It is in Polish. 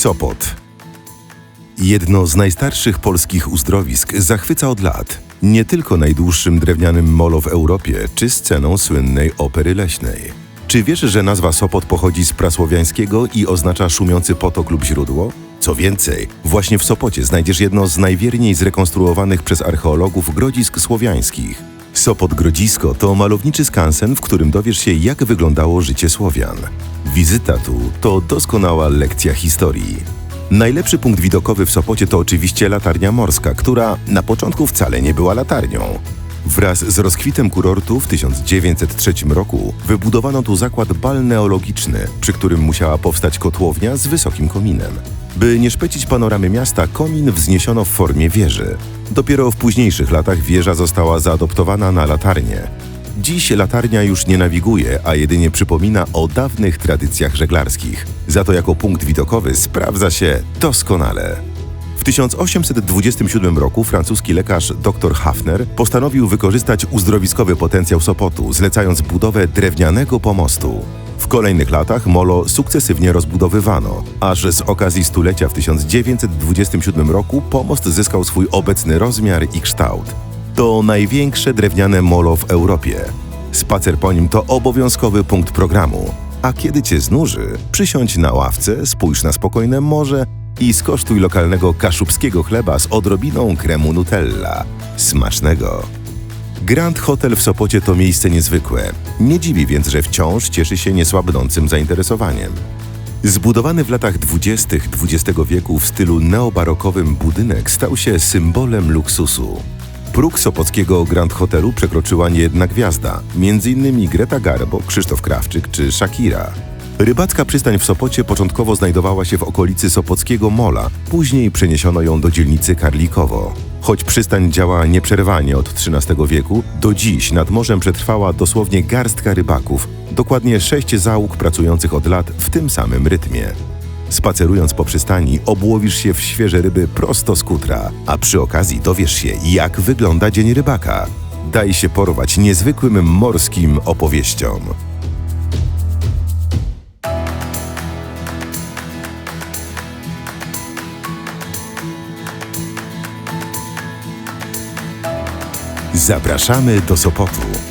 Sopot. Jedno z najstarszych polskich uzdrowisk zachwyca od lat. Nie tylko najdłuższym drewnianym molo w Europie, czy sceną słynnej opery leśnej. Czy wiesz, że nazwa Sopot pochodzi z prasłowiańskiego i oznacza szumiący potok lub źródło? Co więcej, właśnie w Sopocie znajdziesz jedno z najwierniej zrekonstruowanych przez archeologów grodzisk słowiańskich. Sopot Grodzisko to malowniczy skansen, w którym dowiesz się, jak wyglądało życie Słowian. Wizyta tu to doskonała lekcja historii. Najlepszy punkt widokowy w Sopocie to oczywiście latarnia morska, która na początku wcale nie była latarnią. Wraz z rozkwitem kurortu w 1903 roku wybudowano tu zakład balneologiczny, przy którym musiała powstać kotłownia z wysokim kominem. By nie szpecić panoramy miasta, komin wzniesiono w formie wieży. Dopiero w późniejszych latach wieża została zaadoptowana na latarnię. Dziś latarnia już nie nawiguje, a jedynie przypomina o dawnych tradycjach żeglarskich. Za to jako punkt widokowy sprawdza się doskonale. W 1827 roku francuski lekarz dr Hafner postanowił wykorzystać uzdrowiskowy potencjał Sopotu, zlecając budowę drewnianego pomostu. Kolejnych latach molo sukcesywnie rozbudowywano, aż z okazji stulecia w 1927 roku pomost zyskał swój obecny rozmiar i kształt. To największe drewniane molo w Europie. Spacer po nim to obowiązkowy punkt programu. A kiedy cię znuży, przysiądź na ławce, spójrz na spokojne morze i skosztuj lokalnego kaszubskiego chleba z odrobiną kremu Nutella. Smacznego! Grand Hotel w Sopocie to miejsce niezwykłe. Nie dziwi więc, że wciąż cieszy się niesłabnącym zainteresowaniem. Zbudowany w latach 20. XX wieku w stylu neobarokowym budynek stał się symbolem luksusu. Próg sopockiego Grand Hotelu przekroczyła niejedna gwiazda, m.in. Greta Garbo, Krzysztof Krawczyk czy Shakira. Rybacka przystań w Sopocie początkowo znajdowała się w okolicy Sopockiego Mola, później przeniesiono ją do dzielnicy Karlikowo. Choć przystań działa nieprzerwanie od XIII wieku, do dziś nad morzem przetrwała dosłownie garstka rybaków, dokładnie sześć załóg pracujących od lat w tym samym rytmie. Spacerując po przystani, obłowisz się w świeże ryby prosto z kutra, a przy okazji dowiesz się, jak wygląda dzień rybaka. Daj się porwać niezwykłym morskim opowieściom. Zapraszamy do Sopotu.